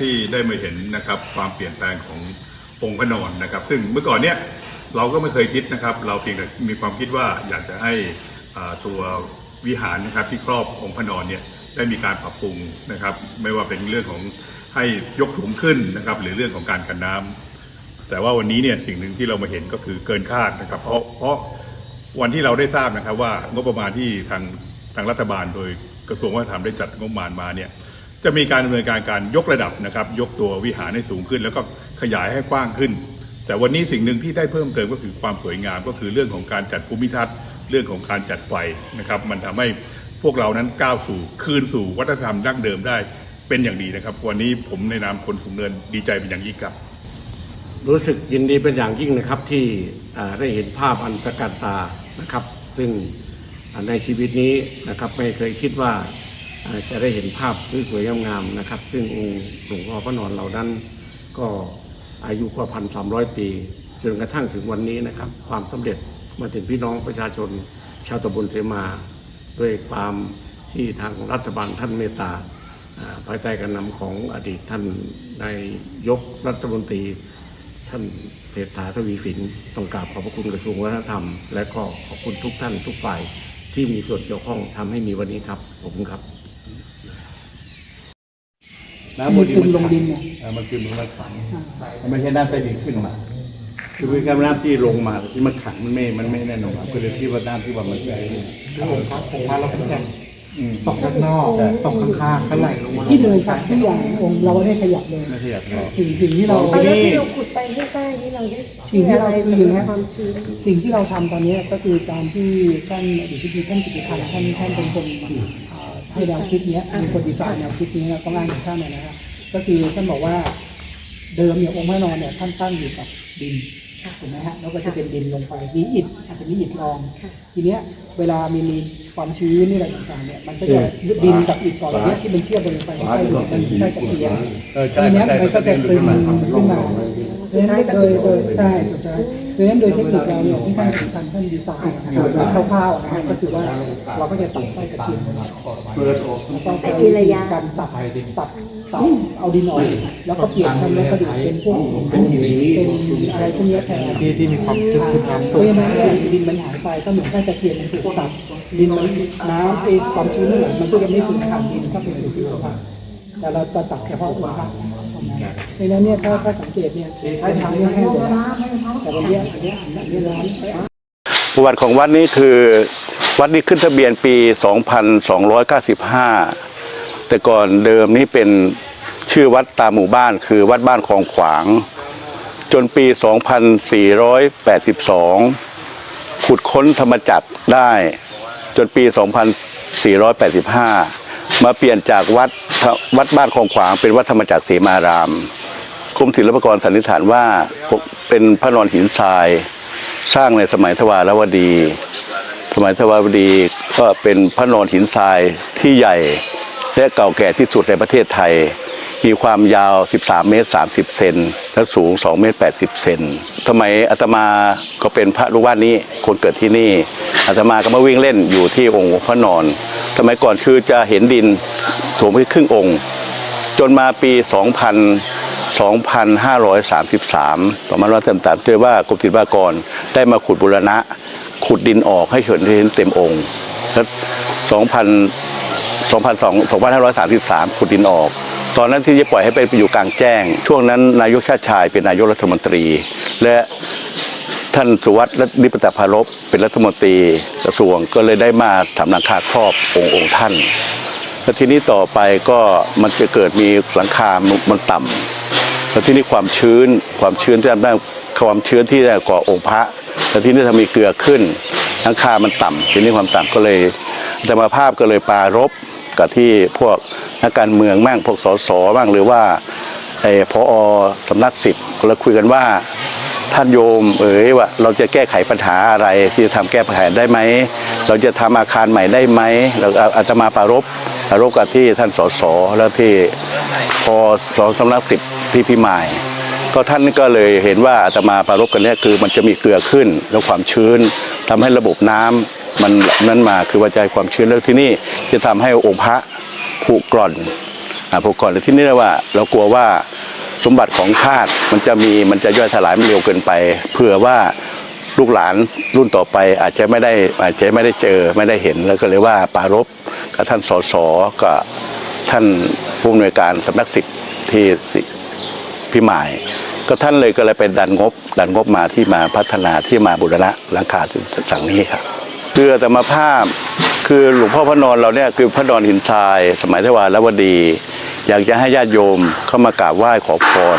ที่ได้มาเห็นนะครับความเปลี่ยนแปลงขององค์พระนอนนะครับ ซึ่งเมื่อก่อนเนี้ยเราก็ไม่เคยคิดนะครับ เราเพียงแต่มีความคิดว่าอยากจะให้ตัววิหารนะครับที่ครอบองค์พระนอนเนี่ยได้มีการปรับปรุงนะครับ ไม่ว่าเป็นเรื่องของให้ยกสูงขึ้นนะครับ หรือเรื่องของการกันน้ำแต่ว่าวันนี้เนี่ยสิ่งหนึ่งที่เรามาเห็นก็คือเกินคาดนะครับ เพราะเพราะวันที่เราได้ทราบนะครับว่างบประมาณที่ทางทางรัฐบาลโดยกระทรวงวัฒนธรรมได้จัดงบประมาณมาเนี่ย จะมีการดำเนินการการยกระดับนะครับ ยกตัววิหารให้สูงขึ้น แล้วก็ขยายให้กว้างขึ้น แต่วันนี้สิ่งหนึ่งที่ได้เพิ่มเติมก็คือความสวยงามก็คือเรื่องของการจัดภูมิทัศน์ เรื่องของการจัดไฟนะครับ มันทำให้พวกเรานั้นก้าวสู่คืนสู่วัฒนธรรมดั้งเดิมได้เป็นอย่างดีนะครับ วันนี้ผมในนามคนสูงเนินดีใจเป็นอย่างยิ่งครับ รู้สึกยินดีเป็นอย่างยิ่งนะครับที่ได้เห็นภาพอันตระการตานะครับ ซึ่งในชีวิตนี้นะครับไม่เคยคิดว่า จะได้เห็นภาพสวยๆงามๆนะครับ ซึ่งองค์หลวงพ่อพระนอนเหล่านั้นก็อายุกว่าพันสามร้อยปีจนกระทั่งถึงวันนี้นะครับ ความสำเร็จมาถึงพี่น้องประชาชน ชาวตำบลเสมาด้วยความที่ทางรัฐบาลท่านเมตตาภายใต้การนำของอดีตท่านนายกรัฐมนตรี ท่านเศรษฐาทวีสินต้องกราบขอบพระคุณกระทรวงวัฒนธรรม และก็ขอบคุณทุกท่านทุกฝ่ายที่มีส่วนเกี่ยวข้องทำให้มีวันนี้ครับ ขอบคุณครับ มันซึมลงดินไงเออมันคือมันมาขังมันไม่ใช่น้ำใต้ดินขึ้นมา คือเป็นการน้ำที่ลงมาที่มันขังมันไม่ มันไม่แน่นอนก็เลยที่ว่าน้ำที่ว่ามันไหลเนี่ยผมพักผมมาแล้วผมแข่งอืมตกข้างนอกตกข้างๆก็ไหลลงมาที่เดินไปทุกอย่างองค์เราได้ขยับเลยไม่ใช่แบบนี้สิ่งสิ่งที่เราเอาแล้วที่เราขุดไปให้ใต้นี่เราได้สิ่งที่เราอะไรคือสำหอย่างรันี้บความชื้นสิ่งที่เราทำตอนนี้ก็คือตามที่ท่านอดีตที่ท่านกิติพันธ์ท่านท่านเป็นคนเอ่อ ให้แนวคิดเนี้ยเป็นคนดีไซน์แนวคิดนี้นะต้องอ้างถึงท่านนะนะครับก็คือท่านบอกว่าเดิมเนี่ยองค์พระนอนเนี่ยท่านตั้งอยู่กับดินถูกไหมฮะแล้วก็จะเป็นดินลงไปมีอิฐอาจจะมีอิฐรอง ทีเนี้ยเวลามีมีความชื้นนี่อะไรต่างๆเนี่ยมันก็จะดินกับอิฐต่อตรงเนี้ยที่เป็นเชื่อมกันลงไปใกล้ๆมันไส้ตะเกียงเออใช่ทีเนี้ยมันก็จะซึมขึ้ขึ้นนมามาเพราะฉะนั้นโดยโดยใช่ถูกต้อง เพราะฉะนั้นโดยเทคนิคเราเนี่ยที่ท่านสำคัญท่านดีไซน์นะครับโดยคร่าวๆนะฮะก็คือว่าเราก็จะตัดไส้ตะเกียงแล้วก็ใช้การตัดตัดตัดเอาดินออกแล้วก็เปลี่ยนทำวัสดุเป็นพวกเป็นอะไรพวกนี้แทนที่ที่มีความทึบทึบน้ำเพราะฉะนั้นเนี่ยดินมันหายไปก็เหมือนไส้ตะเกียงมันถูกตัดดินมันน้ำไอความชื้นนั่นแหละมันก็จะไม่สูญผ่านดินก็ไปสู่ที่อุปภา แต่เราตัดตัดเฉพาะอุปภาเพราะฉะนั้นเนี่ยถ้าถ้าสังเกตเนี่ยท้ายทางเนี่ยแห้งหมดแล้วแต่วันเนี้อันเนี้อันเนี้ร้อนประวัติของวัดนี้คือ วัดนี้ขึ้นทะเบียนปี 2295 แต่ก่อนเดิมนี้เป็นชื่อวัดตามหมู่บ้านคือวัดบ้านคลองขวาง จนปี 2482 ขุดค้นธรรมจักรได้ จนปี 2485 มาเปลี่ยนจากวัด วัดบ้านคลองขวางเป็นวัดธรรมจักรเสมารามกรมศิลปากรสันนิษฐานว่าเป็นพระนอนหินทราย สร้างในสมัยทวารวดี สมัยทวารวดีก็เป็นพระนอนหินทรายที่ใหญ่และเก่าแก่ที่สุดในประเทศไทย มีความยาว 13 เมตร 30 เซนและสูง 2 เมตร 80 เซนสมัยอาตมาก็เป็นพระลูกวัดนี้คนเกิดที่นี่อาตมาก็มาวิ่งเล่นอยู่ที่องค์พระนอน สมัยก่อนคือจะเห็นดิน ถวมไปครึ่งองค์ จนมาปี 2000 2533 ต่อมาว่าเต็มตามเจอว่ากรมศิลปากรได้มาขุดบูรณะ ขุดดินออกให้เห็นเต็มองค์แล้ว2000 2533 ขุดดินออก ตอนนั้นที่จะปล่อยให้ไปอยู่กลางแจ้ง ช่วงนั้นนายกชาติชายเป็นนายกรัฐมนตรี และท่านสุวัสดิ์นิปตพารพเป็นรัฐมนตรีกระทรวงก็เลยได้มาทำหลังคาครอบองค์องค์ท่าน แล้วทีนี้ต่อไปก็มันจะเกิดมีหลังคามันต่ำแล้วที่นี้ความชื้นความชื้นที่ทำได้ความชื้นที่ได้ก่อองค์พระแล้วที่นี้ถ้ามีเกลือขึ้นหลังคามันต่ำทีนี้ความต่ำก็เลยธรรมภาพก็เลยปรารบกับที่พวกนักการเมืองมั่งพวกสสบ้างหรือว่าไอ้พอสำนักสิบเราคุยกันว่าท่านโยมเอ๋ยว่าเราจะแก้ไขปัญหาอะไรที่จะทำแก้ปัญหาได้ไหม เราจะทำอาคารใหม่ได้ไหมเราอาตมาปรารบ รบกับที่ท่านสสแล้วที่พอสองสำนักสิบที่พิมาย ก็ท่านก็เลยเห็นว่าอาตมาปรารบกันเนี่ยคือมันจะมีเกลือขึ้นแล้วความชื้นทำให้ระบบน้ำมันนั้นมาคือว่าใจความชื้นแล้วที่นี่จะทำให้องค์พระผุกร่อนอ่าพวกก่อนเลยที่นี่เลยว่า เรากลัวว่าสมบัติของชาติมันจะมีมันจะย่อยสลายมันเร็วเกินไปเผื่อว่า ลูกหลานรุ่นต่อไปอาจจะไม่ได้อาจจะไม่ได้เจอไม่ได้เห็นแล้วก็เลยว่าปารบกับท่านสสกับท่านผู้อำนวยการสำนักศิษย์ที่พิมายก็ท่านเลยก็เลยไปดันงบ ดันงบมาที่มาพัฒนาที่มาบูรณะหลังคาสั่งนี้ครับเรือแต่มาภาพคือหลวงพ่อพระนอนเราเนี่ยคือพระนอนหินทราย สมัยเทวาลวดี อยากจะให้ญาติโยมเข้ามากราบไหว้ขอพร